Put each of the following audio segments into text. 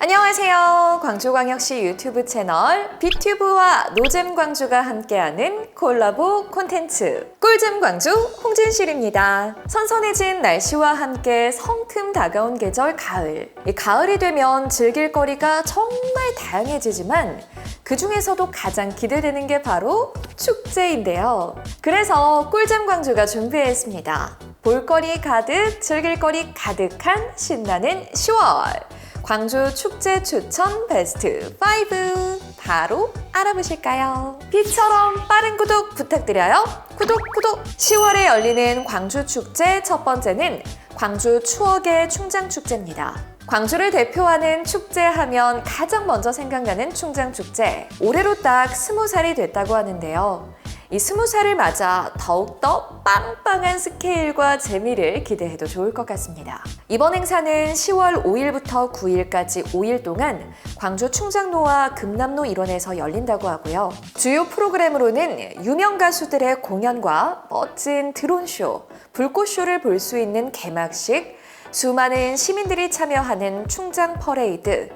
안녕하세요. 광주광역시 유튜브 채널 빅튜브와 노잼 광주가 함께하는 콜라보 콘텐츠 꿀잼 광주 홍진실입니다. 선선해진 날씨와 함께 성큼 다가온 계절 가을. 이 가을이 되면 즐길 거리가 정말 다양해지지만 그 중에서도 가장 기대되는 게 바로 축제인데요. 그래서 꿀잼 광주가 준비했습니다. 볼거리 가득, 즐길 거리 가득한 신나는 10월. 광주 축제 추천 베스트 5 바로 알아보실까요? 비처럼 빠른 구독 부탁드려요. 구독 구독. 10월에 열리는 광주 축제 첫 번째는 광주 추억의 충장 축제입니다. 광주를 대표하는 축제 하면 가장 먼저 생각나는 충장 축제. 올해로 딱 스무 살이 됐다고 하는데요. 이 스무 살을 맞아 더욱더 빵빵한 스케일과 재미를 기대해도 좋을 것 같습니다. 이번 행사는 10월 5일부터 9일까지 5일 동안 광주 충장로와 금남로 일원에서 열린다고 하고요. 주요 프로그램으로는 유명 가수들의 공연과 멋진 드론쇼, 불꽃쇼를 볼 수 있는 개막식, 수많은 시민들이 참여하는 충장 퍼레이드,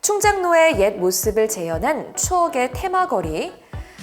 충장로의 옛 모습을 재현한 추억의 테마거리,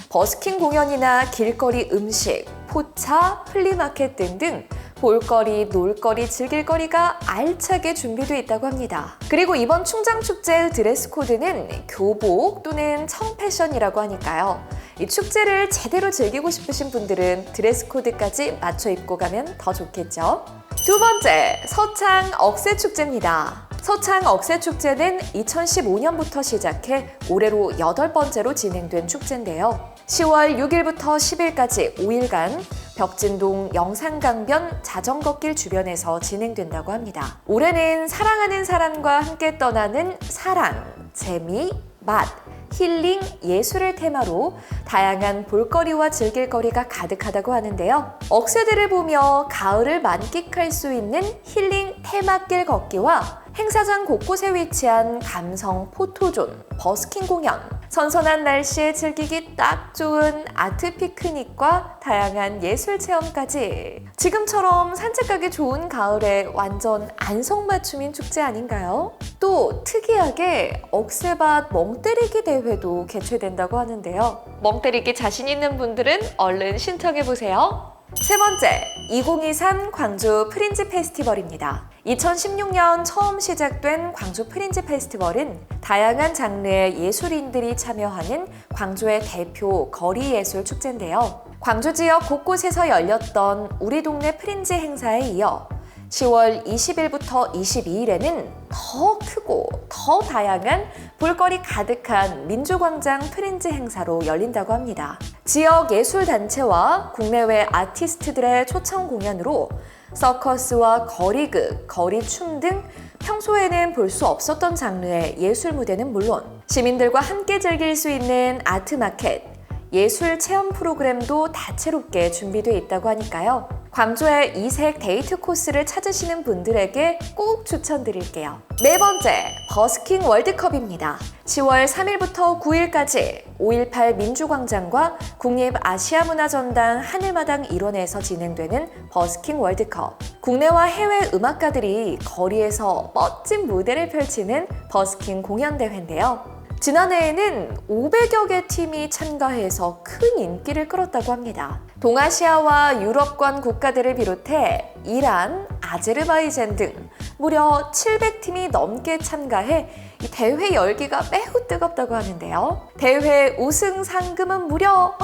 버스킹 공연이나 길거리 음식, 포차, 플리마켓 등등 볼거리, 놀거리, 즐길거리가 알차게 준비되어 있다고 합니다. 그리고 이번 충장축제의 드레스 코드는 교복 또는 청패션이라고 하니까요. 이 축제를 제대로 즐기고 싶으신 분들은 드레스 코드까지 맞춰 입고 가면 더 좋겠죠. 두 번째, 서창 억새 축제입니다. 서창 억새축제는 2015년부터 시작해 올해로 여덟 번째로 진행된 축제인데요. 10월 6일부터 10일까지 5일간 벽진동 영산강변 자전거길 주변에서 진행된다고 합니다. 올해는 사랑하는 사람과 함께 떠나는 사랑, 재미, 맛, 힐링, 예술을 테마로 다양한 볼거리와 즐길거리가 가득하다고 하는데요. 억새들을 보며 가을을 만끽할 수 있는 힐링 테마길 걷기와 행사장 곳곳에 위치한 감성 포토존, 버스킹 공연, 선선한 날씨에 즐기기 딱 좋은 아트 피크닉과 다양한 예술 체험까지 지금처럼 산책하기 좋은 가을에 완전 안성맞춤인 축제 아닌가요? 또 특이하게 억새밭 멍때리기 대회도 개최된다고 하는데요. 멍때리기 자신 있는 분들은 얼른 신청해 보세요. 세 번째, 2023 광주 프린지 페스티벌입니다. 2016년 처음 시작된 광주 프린지 페스티벌은 다양한 장르의 예술인들이 참여하는 광주의 대표 거리 예술 축제인데요. 광주 지역 곳곳에서 열렸던 우리 동네 프린지 행사에 이어 10월 20일부터 22일에는 더 크고 더 다양한 볼거리 가득한 민주광장 프린지 행사로 열린다고 합니다. 지역 예술단체와 국내외 아티스트들의 초청 공연으로 서커스와 거리극, 거리춤 등 평소에는 볼 수 없었던 장르의 예술 무대는 물론 시민들과 함께 즐길 수 있는 아트마켓, 예술 체험 프로그램도 다채롭게 준비되어 있다고 하니까요. 광주의 이색 데이트 코스를 찾으시는 분들에게 꼭 추천드릴게요. 네 번째, 버스킹 월드컵입니다. 10월 3일부터 9일까지 5.18 민주광장과 국립아시아문화전당 하늘마당 일원에서 진행되는 버스킹 월드컵. 국내와 해외 음악가들이 거리에서 멋진 무대를 펼치는 버스킹 공연대회인데요. 지난해에는 500여 개 팀이 참가해서 큰 인기를 끌었다고 합니다. 동아시아와 유럽권 국가들을 비롯해 이란, 아제르바이잔 등 무려 700팀이 넘게 참가해 이 대회 열기가 매우 뜨겁다고 하는데요. 대회 우승 상금은 무려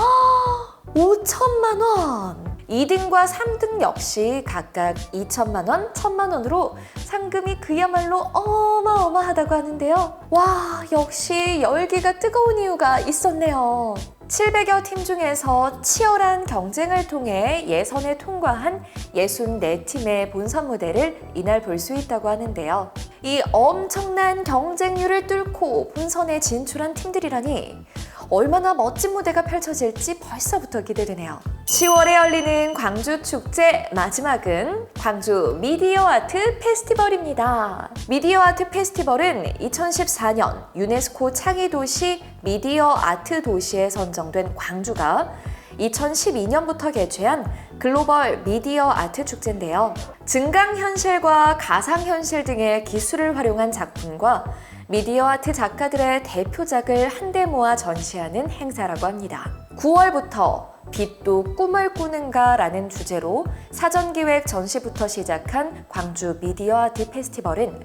5천만 원! 2등과 3등 역시 각각 2천만 원, 1천만 원으로 상금이 그야말로 어마어마하다고 하는데요. 와, 역시 열기가 뜨거운 이유가 있었네요. 700여 팀 중에서 치열한 경쟁을 통해 예선에 통과한 64팀의 본선 무대를 이날 볼 수 있다고 하는데요. 이 엄청난 경쟁률을 뚫고 본선에 진출한 팀들이라니 얼마나 멋진 무대가 펼쳐질지 벌써부터 기대되네요. 10월에 열리는 광주 축제 마지막은 광주 미디어 아트 페스티벌입니다. 미디어 아트 페스티벌은 2014년 유네스코 창의 도시 미디어 아트 도시에 선정된 광주가 2012년부터 개최한 글로벌 미디어 아트 축제인데요. 증강현실과 가상현실 등의 기술을 활용한 작품과 미디어 아트 작가들의 대표작을 한데 모아 전시하는 행사라고 합니다. 9월부터 빛도 꿈을 꾸는가 라는 주제로 사전기획 전시부터 시작한 광주 미디어 아트 페스티벌은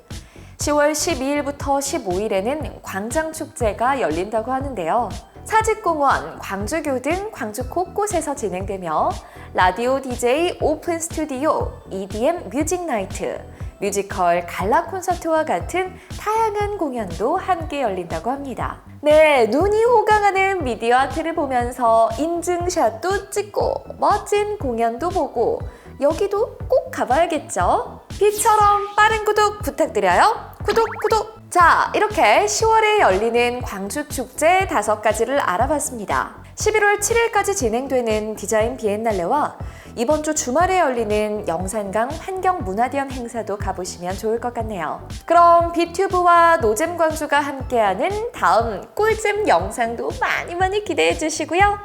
10월 12일부터 15일에는 광장축제가 열린다고 하는데요. 사직공원, 광주교 등 광주 곳곳에서 진행되며 라디오 DJ 오픈 스튜디오, EDM 뮤직 나이트, 뮤지컬 갈라 콘서트와 같은 다양한 공연도 함께 열린다고 합니다. 네, 눈이 호강하는 미디어 아트를 보면서 인증샷도 찍고 멋진 공연도 보고 여기도 꼭 가봐야겠죠? 빛처럼 빠른 구독 부탁드려요. 구독, 구독! 자, 이렇게 10월에 열리는 광주축제 다섯 가지를 알아봤습니다. 11월 7일까지 진행되는 디자인 비엔날레와 이번 주 주말에 열리는 영산강 환경문화대연 행사도 가보시면 좋을 것 같네요. 그럼 비튜브와 노잼 광주가 함께하는 다음 꿀잼 영상도 많이 많이 기대해 주시고요.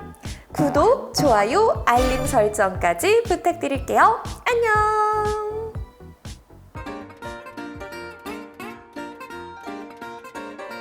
구독, 좋아요, 알림 설정까지 부탁드릴게요. 안녕!